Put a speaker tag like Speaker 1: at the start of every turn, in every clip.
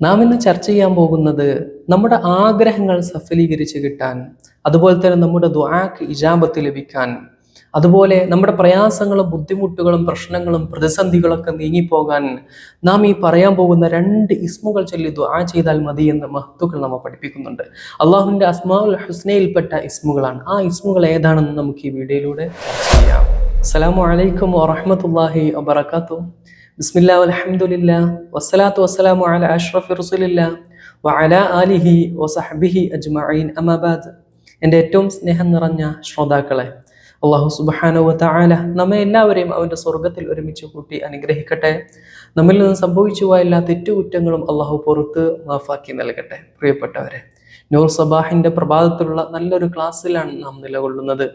Speaker 1: നാം ഇന്ന് ചർച്ച ചെയ്യാൻ പോകുന്നത് നമ്മുടെ ആഗ്രഹങ്ങൾ സഫലീകരിച്ച് കിട്ടാൻ അതുപോലെ തന്നെ നമ്മുടെ ദ്വാക്ക് ഇജാബത്ത് ലഭിക്കാൻ അതുപോലെ നമ്മുടെ പ്രയാസങ്ങളും ബുദ്ധിമുട്ടുകളും പ്രശ്നങ്ങളും പ്രതിസന്ധികളൊക്കെ നീങ്ങിപ്പോകാൻ നാം ഈ പറയാൻ പോകുന്ന രണ്ട് ഇസ്മുകൾ ചൊല്ലി ദ്വാ ചെയ്താൽ മതി എന്ന മഹത്തുക്കൾ നമ്മൾ പഠിപ്പിക്കുന്നുണ്ട്. അള്ളാഹുവിന്റെ അസ്മാഉൽ ഹുസ്നയിൽപ്പെട്ട ഇസ്മുകളാണ്. ആ ഇസ്മുകൾ ഏതാണെന്ന് നമുക്ക് ഈ വീഡിയോയിലൂടെ ചർച്ച ചെയ്യാം. അസ്സലാമു അലൈക്കും വറഹ്മത്തുള്ളാഹി വബറകാതുഹു. ബിസ്മില്ലാ വൽഹംദുലില്ലാ വസ്സലാത്തു വസ്സലാമു അലാ അഷ്റഫി റസൂലില്ലാ വഅലാ ആലിഹി വസഹ്ബിഹി അജ്മഈൻ. അമാബാദ് എന്റെ ഏറ്റവും സ്നേഹം നിറഞ്ഞ ശ്രോതാക്കളെ അള്ളാഹു സുബ്ഹാനഹു വതആല നമ്മെ എല്ലാവരെയും അവന്റെ സ്വർഗത്തിൽ ഒരുമിച്ച് കൂട്ടി അനുഗ്രഹിക്കട്ടെ. നമ്മിൽ നിന്ന് സംഭവിച്ചു പോയ എല്ലാ തെറ്റുകുറ്റങ്ങളും അള്ളാഹു പുറത്ത് മാഫാക്കി നൽകട്ടെ. പ്രിയപ്പെട്ടവരെ നൂർ സബാഹിന്റെ പ്രഭാതത്തിലുള്ള നല്ലൊരു ക്ലാസ്സിലാണ് നാം നിലകൊള്ളുന്നത്.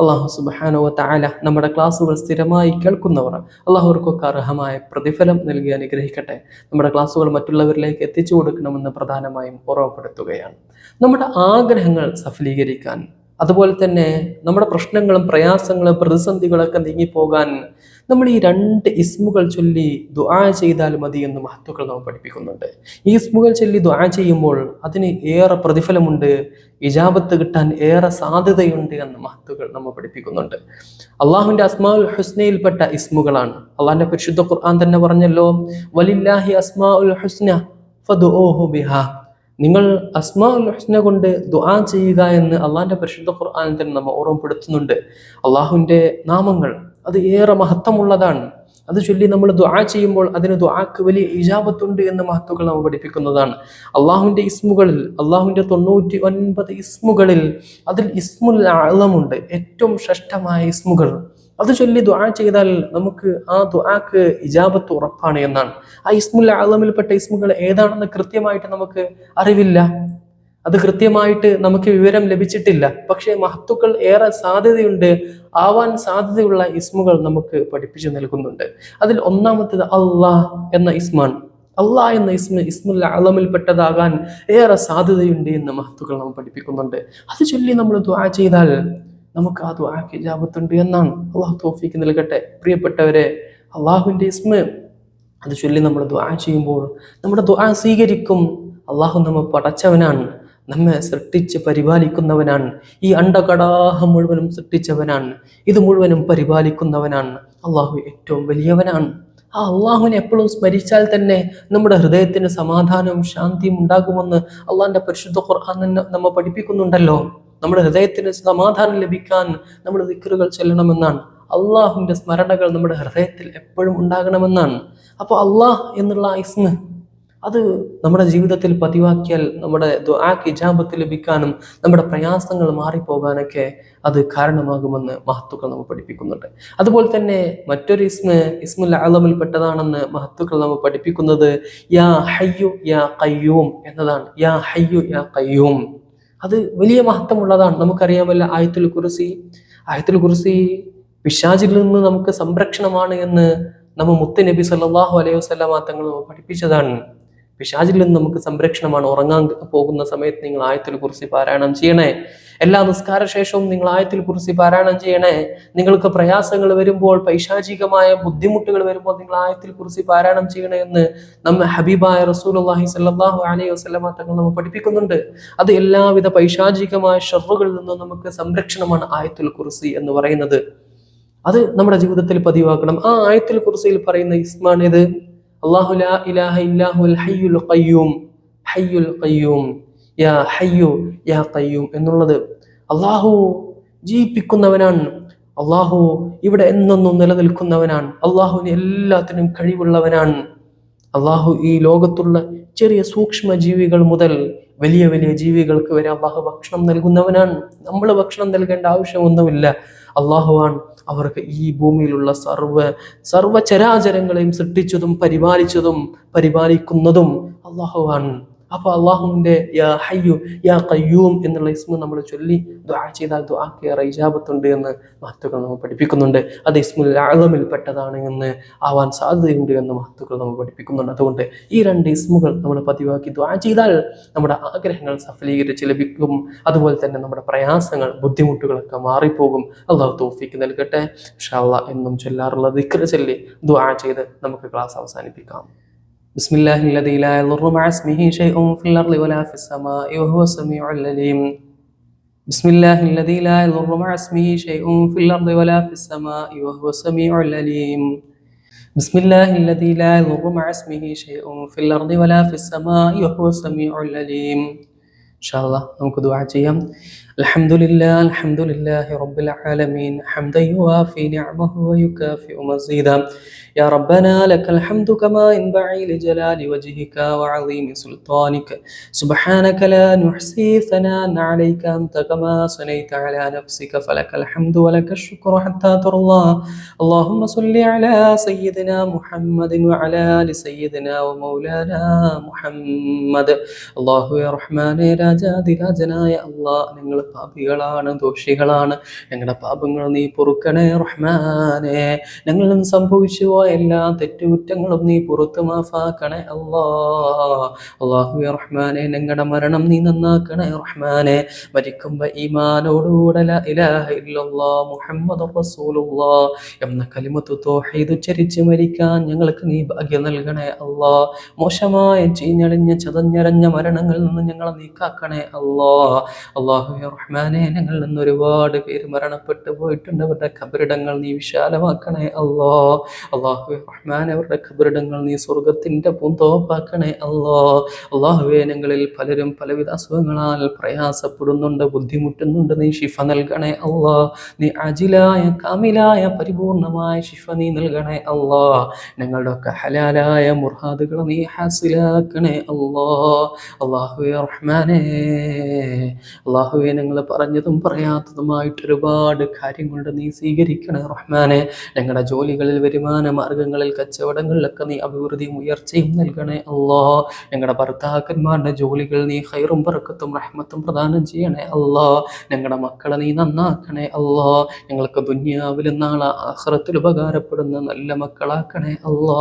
Speaker 1: അള്ളാഹു സുബാനോ താല നമ്മുടെ ക്ലാസ്സുകൾ സ്ഥിരമായി കേൾക്കുന്നവർ അള്ളാഹുവർക്കൊക്കെ അർഹമായ പ്രതിഫലം നൽകി അനുഗ്രഹിക്കട്ടെ. നമ്മുടെ ക്ലാസ്സുകൾ മറ്റുള്ളവരിലേക്ക് എത്തിച്ചു കൊടുക്കണമെന്ന് പ്രധാനമായും ഓർമ്മപ്പെടുത്തുകയാണ്. നമ്മുടെ ആഗ്രഹങ്ങൾ സഫലീകരിക്കാൻ അതുപോലെ തന്നെ നമ്മുടെ പ്രശ്നങ്ങളും പ്രയാസങ്ങളും പ്രതിസന്ധികളൊക്കെ നീങ്ങിപ്പോകാൻ നമ്മൾ ഈ രണ്ട് ഇസ്മുകൾ ചൊല്ലി ദുആ ചെയ്താൽ മതി എന്ന് മഹത്വക്കൾ നമ്മൾ പഠിപ്പിക്കുന്നുണ്ട്. ഈ ഇസ്മുകൾ ചൊല്ലി ദുആ ചെയ്യുമ്പോൾ അതിന് ഏറെ പ്രതിഫലമുണ്ട് ഇജാബത്ത് കിട്ടാൻ ഏറെ സാധ്യതയുണ്ട് എന്ന് മഹത്തുകൾ നമ്മൾ പഠിപ്പിക്കുന്നുണ്ട്. അള്ളാഹുവിന്റെ അസ്മാഉൽ ഹുസ്നയിൽപ്പെട്ട ഇസ്മുകളാണ്. അള്ളാഹിന്റെ പരിശുദ്ധ ഖുർആൻ തന്നെ പറഞ്ഞല്ലോ വലില്ലാഹി അസ്മാഉൽ ഹുസ്ന ഫദുഊഹു ബിഹാ. നിങ്ങൾ അസ്മാ ഉൽ ഹുസ്ന കൊണ്ട് ദുആ ചെയ്യുക എന്ന് അള്ളാഹിന്റെ പരിശുദ്ധ ഖുർആൻ തന്നെ നമ്മൾ ഓർമ്മപ്പെടുത്തുന്നുണ്ട്. അള്ളാഹുവിന്റെ നാമങ്ങൾ അത് ഏറെ മഹത്വമുള്ളതാണ്. അത് ചൊല്ലി നമ്മൾ ദുആ ചെയ്യുമ്പോൾ അതിന് ദുആക്ക് വലിയ ഇജാബത്തുണ്ട് എന്ന് മഹത്തുക്കൾ നമ്മൾ പഠിപ്പിക്കുന്നതാണ്. അള്ളാഹുവിന്റെ ഇസ്മുകളിൽ അള്ളാഹുവിന്റെ തൊണ്ണൂറ്റി ഒൻപത് ഇസ്മുകളിൽ അതിൽ ഇസ്മുൽ ആളമുണ്ട് ഏറ്റവും ശ്രേഷ്ഠമായ ഇസ്മുകൾ. അത് ചൊല്ലി ദുആ ചെയ്താൽ നമുക്ക് ആ ദുആക്ക് ഇജാബത്ത് ഉറപ്പാണ് എന്നാണ്. ആ ഇസ്മുൽ ആലമിൽപ്പെട്ട ഇസ്മുകൾ ഏതാണെന്ന് കൃത്യമായിട്ട് നമുക്ക് അറിവില്ല. അത് കൃത്യമായിട്ട് നമുക്ക് വിവരം ലഭിച്ചിട്ടില്ല. പക്ഷേ മഹത്തുക്കൾ ഏറെ സാധ്യതയുണ്ട്. ആവാൻ സാധ്യതയുള്ള ഇസ്മുകൾ നമുക്ക് പഠിപ്പിച്ചു നൽകുന്നുണ്ട്. അതിൽ ഒന്നാമത്തേത് അള്ളാഹ് എന്ന ഇസ്മാണ്. അള്ളാഹ് എന്ന ഇസ്മ ഇസ്മുൽ അളമിൽപ്പെട്ടതാകാൻ ഏറെ സാധ്യതയുണ്ട് എന്ന് മഹത്തുക്കൾ നമ്മൾ പഠിപ്പിക്കുന്നുണ്ട്. അത് ചൊല്ലി നമ്മൾ ദ്വാ ചെയ്താൽ നമുക്ക് ആ ദ്വാക്ക് ജാപത്തുണ്ട് എന്നാണ്. അള്ളാഹു തോഫിക്ക് നൽകട്ടെ. പ്രിയപ്പെട്ടവരെ അള്ളാഹുവിന്റെ ഇസ്മ അത് ചൊല്ലി നമ്മൾ ദ്വാ ചെയ്യുമ്പോൾ നമ്മുടെ ദ്വാ സ്വീകരിക്കും. അള്ളാഹു നമ്മൾ പടച്ചവനാണ്. നമ്മെ സൃഷ്ടിച്ച് പരിപാലിക്കുന്നവനാണ്. ഈ അണ്ടകടാഹം മുഴുവനും സൃഷ്ടിച്ചവനാണ്. ഇത് മുഴുവനും പരിപാലിക്കുന്നവനാണ്. അള്ളാഹു ഏറ്റവും വലിയവനാണ്. ആ അള്ളാഹുവിനെ എപ്പോഴും സ്മരിച്ചാൽ തന്നെ നമ്മുടെ ഹൃദയത്തിന് സമാധാനവും ശാന്തിയും ഉണ്ടാകുമെന്ന് അള്ളാഹിന്റെ പരിശുദ്ധ ഖുർആൻ തന്നെ നമ്മെ പഠിപ്പിക്കുന്നുണ്ടല്ലോ. നമ്മുടെ ഹൃദയത്തിന് സമാധാനം ലഭിക്കാൻ നമ്മൾ ദിക്കറുകൾ ചെല്ലണമെന്നാണ്. അള്ളാഹുവിന്റെ സ്മരണകൾ നമ്മുടെ ഹൃദയത്തിൽ എപ്പോഴും ഉണ്ടാകണമെന്നാണ്. അപ്പോൾ അള്ളാഹ് എന്നുള്ള ഇസ്മ അത് നമ്മുടെ ജീവിതത്തിൽ പതിവാക്കിയാൽ നമ്മുടെ ആ ഇജാബത്ത് ലഭിക്കാനും നമ്മുടെ പ്രയാസങ്ങൾ മാറിപ്പോകാനൊക്കെ അത് കാരണമാകുമെന്ന് മഹത്തുക്കൾ നമ്മൾ പഠിപ്പിക്കുന്നുണ്ട്. അതുപോലെ തന്നെ മറ്റൊരു ഇസ്മ ഇസ്മുൽ ആലമിൽപ്പെട്ടതാണെന്ന് മഹത്തുക്കൾ നമ്മൾ പഠിപ്പിക്കുന്നത് യാ ഹയ്യു യാ കയ്യൂം എന്നതാണ്. യാ ഹയ്യു യാ കയ്യൂം അത് വലിയ മഹത്വമുള്ളതാണ്. നമുക്കറിയാമല്ല ആയത്തുൽ കുറിസി ആയത്തുൽ കുറിസി പിശാചിൽ നിന്ന് നമുക്ക് സംരക്ഷണമാണ് എന്ന് നമ്മ മുത്ത് നബി സല്ലാഹു അലൈഹി വസ്ലാം തങ്ങൾ പഠിപ്പിച്ചതാണ്. പിശാചിൽ നിന്ന് നമുക്ക് സംരക്ഷണമാണ് ഉറങ്ങാൻ പോകുന്ന സമയത്ത് നിങ്ങൾ ആയത്തിൽ കുറിച്ച് പാരായണം ചെയ്യണേ. എല്ലാ നിസ്കാര ശേഷവും നിങ്ങൾ ആയത്തിൽ കുറിച്ച് പാരായണം ചെയ്യണേ. നിങ്ങൾക്ക് പ്രയാസങ്ങൾ വരുമ്പോൾ പൈശാചികമായ ബുദ്ധിമുട്ടുകൾ വരുമ്പോൾ നിങ്ങൾ ആയത്തിൽ കുറിച്ച് പാരായണം ചെയ്യണേ എന്ന് നമ്മ ഹബീബായ റസൂൽ അള്ളാഹി സല്ലാഹു അലൈഹി വസ്ലമ തങ്ങൾ നമ്മൾ പഠിപ്പിക്കുന്നുണ്ട്. അത് എല്ലാവിധ പൈശാചികമായ ഷെറുകളിൽ നിന്നും നമുക്ക് സംരക്ഷണമാണ് ആയത്തിൽ കുറിസി എന്ന് പറയുന്നത്. അത് നമ്മുടെ ജീവിതത്തിൽ പതിവാക്കണം. ആ ആയത്തിൽ കുറിസിയിൽ പറയുന്ന ഇസ്മാണിത് അള്ളാഹു ലാ ഇലാഹ ഇല്ലാഹുൽ ഹയ്യുൽ ഖയ്യൂം ഹയ്യുൽ ഖയ്യൂം യാ ഹയ്യു യാ ഖയ്യൂം എന്നുള്ളത് അള്ളാഹു ജീവിപ്പിക്കുന്നവനാണ്. അള്ളാഹു ഇവിടെ എന്നൊന്നും നിലനിൽക്കുന്നവനാണ്. അള്ളാഹുവിന് എല്ലാത്തിനും കഴിവുള്ളവനാണ്. അള്ളാഹു ഈ ലോകത്തുള്ള ചെറിയ സൂക്ഷ്മ ജീവികൾ മുതൽ വലിയ വലിയ ജീവികൾക്ക് വരെ അള്ളാഹു ഭക്ഷണം നൽകുന്നവനാണ്. നമ്മൾ ഭക്ഷണം നൽകേണ്ട ആവശ്യമൊന്നുമില്ല. അള്ളാഹുവാണ് അവർക്ക് ഈ ഭൂമിയിലുള്ള സർവ സർവചരാചരങ്ങളെയും സൃഷ്ടിച്ചതും പരിപാലിച്ചതും പരിപാലിക്കുന്നതും അള്ളാഹുവാണ് അപ്പൊ അള്ളാഹുവിന്റെ യാ ഹയ്യു യാ കയ്യൂം എന്നുള്ള ഇസ്മു നമ്മൾ ചൊല്ലി ദുആ ചെയ്താൽ ദുആക്ക് ഏറെ ഇജാബത്തുണ്ട് എന്ന് മഹത്തുക്കൾ നമ്മൾ പഠിപ്പിക്കുന്നുണ്ട്. അത് ഇസ്മുൽ ആളമിൽ പെട്ടതാണ് എന്ന് ആവാൻ സാധ്യതയുണ്ട് എന്ന് മഹത്തുക്കൾ നമ്മൾ പഠിപ്പിക്കുന്നുണ്ട്. അതുകൊണ്ട് ഈ രണ്ട് ഇസ്മുകൾ നമ്മൾ പതിവാക്കി ദുആ ചെയ്താൽ നമ്മുടെ ആഗ്രഹങ്ങൾ സഫലീകരിച്ച് ലഭിക്കും. അതുപോലെ തന്നെ നമ്മുടെ പ്രയാസങ്ങൾ ബുദ്ധിമുട്ടുകളൊക്കെ മാറിപ്പോകും. അള്ളാഹു തോഫിക്ക് നൽകട്ടെ. ഷാള്ള എന്നും ചൊല്ലാറുള്ള ദിക്ര ചൊല്ലി ദുആ ചെയ്ത് നമുക്ക് ക്ലാസ് അവസാനിപ്പിക്കാം. بسم الله الذي لا يضر مع اسمه شيء في الأرض ولا في السماء وهو السميع العليم بسم الله الذي لا يضر مع اسمه شيء في الأرض ولا في السماء وهو السميع العليم بسم الله الذي لا يضر مع اسمه شيء في الأرض ولا في السماء وهو السميع العليم إن شاء الله നമുക്ക് ദുആ ചെയ്യാം الحمد لله الحمد لله رب العالمين حمدا يوافي نعمه ويكافئ مزيدا يا ربنا لك الحمد كما ينبغي لجلال وجهك وعظيم سلطانك سبحانك لا نحصي ثناء عليك أنت كما صنيت على نفسك فلك الحمد ولك الشكر حتى ترضى اللهم صل على سيدنا محمد وعلى آل سيدنا ومولانا محمد അള്ളാഹു റഹ്മാനെ രാജാതിരാജനായ അള്ളാഹ് ഞങ്ങൾ പാപികളാണ് ദോഷികളാണ്. ഞങ്ങളുടെ പാപങ്ങൾ നീ പൊറുക്കണേ റഹ്മാനെ. ഞങ്ങളും സംഭവിച്ചു പോയ എല്ലാ തെറ്റുകുറ്റങ്ങളും നീ പുറത്തു മാഫാക്കണേ അള്ളാ അള്ളാഹു റഹ്മാനെ ഞങ്ങളുടെ മരണം നീ നന്നാക്കണേ റഹ്മാനെ. മരിക്കുമ്പോ ഈമാനോടുകൂടെ റസൂലുള്ള. എന്ന ഉച്ചരിച്ച് മരിക്കാൻ ഞങ്ങൾക്ക് നീ ഭാഗ്യം നൽകണേ അല്ലാ. മോശമായ ചീഞ്ഞളിഞ്ഞ ചതഞ്ഞരഞ്ഞ മരണങ്ങളിൽ നിന്ന് ഞങ്ങളെ നീക്കാക്കണേ അല്ലാ. അള്ളാഹു റഹ്മാനെ ഞങ്ങളിൽ നിന്ന് ഒരുപാട് പേര് മരണപ്പെട്ടു പോയിട്ടുണ്ട്. അവരുടെ കബറിടങ്ങൾ നീ വിശാലമാക്കണേ അല്ലോ. അള്ളാഹു റഹ്മാൻ അവരുടെ കബറിടങ്ങൾ നീ സ്വർഗത്തിന്റെ പൂന്തോപ്പാക്കണേ അല്ലോ. അള്ളാഹുവെ ഞങ്ങളിൽ പലരും പലവിധ അസുഖങ്ങളാൽ പ്രയാസപ്പെടുന്നുണ്ട് ബുദ്ധിമുട്ടുന്നുണ്ട്. നീ ശിഫ നൽകണേ അല്ലോ. നീ അജിലായ കാമിലായ പരിപൂർണമായ ശിഫ നീ നൽകണേ അല്ലോ. ഞങ്ങളുടെ ഒക്കെ ഹലാലായ മുർഹാദുകൾ നീ ഹാസിലാക്കണേ അല്ലോ. അള്ളാഹുവെ റഹ്മാനെ. അള്ളാഹുവെ ഞങ്ങൾ പറഞ്ഞതും പറയാത്തതുമായിട്ട് ഒരുപാട് കാര്യങ്ങളുണ്ട് നീ സ്വീകരിക്കണേ റഹ്മാനെ. ഞങ്ങളുടെ ജോലികളിൽ വരുമാന മാർഗങ്ങളിൽ കച്ചവടങ്ങളിലൊക്കെ നീ അഭിവൃദ്ധിയും ഉയർച്ചയും നൽകണേ അല്ലോ ഞങ്ങളുടെ ഭർത്താക്കന്മാരുടെ ജോലികൾ നീ ഹൈറും പറക്കത്തും റഹ്മത്തും പ്രദാനം ചെയ്യണേ അല്ലോ ഞങ്ങളുടെ മക്കളെ നീ നന്നാക്കണേ അല്ലോ ഞങ്ങൾക്ക് ദുന്യാവിലും നാളെ ആഹ്റത്തിൽ ഉപകാരപ്പെടുന്ന നല്ല മക്കളാക്കണേ അല്ലോ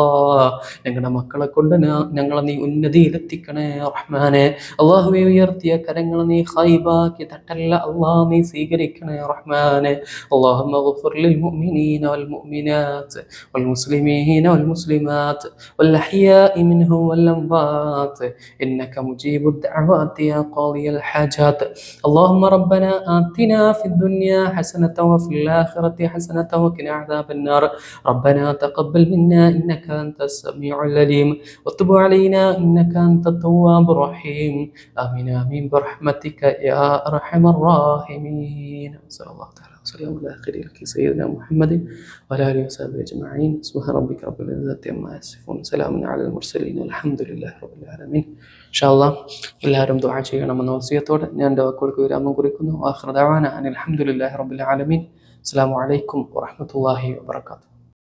Speaker 1: ഞങ്ങളുടെ മക്കളെ കൊണ്ട് ഞങ്ങളെ നീ ഉന്നതിയിലെത്തിക്കണേ റഹ്മാനെ. അള്ളാഹുവെ ഉയർത്തിയ കരങ്ങൾ നീ ഹൈബാക്കി തട്ടല്ല അള്ളാഹ് നീ സ്വീകരിക്കണേ റഹ്മാനെ اللهم اغفر للمؤمنين والمؤمنات والمسلمين والمسلمات والأحياء منهم والأموات إنك مجيب الدعوات يا قاضي الحاجات اللهم ربنا آتنا في الدنيا حسنة وفي الآخرة حسنة وقنا عذاب النار ربنا تقبل منا إنك أنت السميع العليم وتب علينا إنك أنت التواب الرحيم آمين آمين برحمتك يا أرحم الراحمين صلى الله تعالى وسلم على خير خلق سيدنا محمد وعلى آله وصحبه أجمعين سبحان ربك رب العزة عما يصفون سلام على المرسلين والحمد لله رب العالمين ഇൻഷാല്ല എല്ലാവരും ദുആ ചെയ്യണമെന്ന വസിയത്തോടെ ഞാൻ എൻ്റെ വാക്കുകൾക്ക് വിരാമം കുറിക്കുന്നു ആഖിറ ദഅവാന അനിൽ ഹംദുലില്ലാഹി റബ്ബിൽ ആലമീൻ അസ്സലാമു അലൈക്കും വറഹ്മത്തുള്ളാഹി വബറകാതുഹു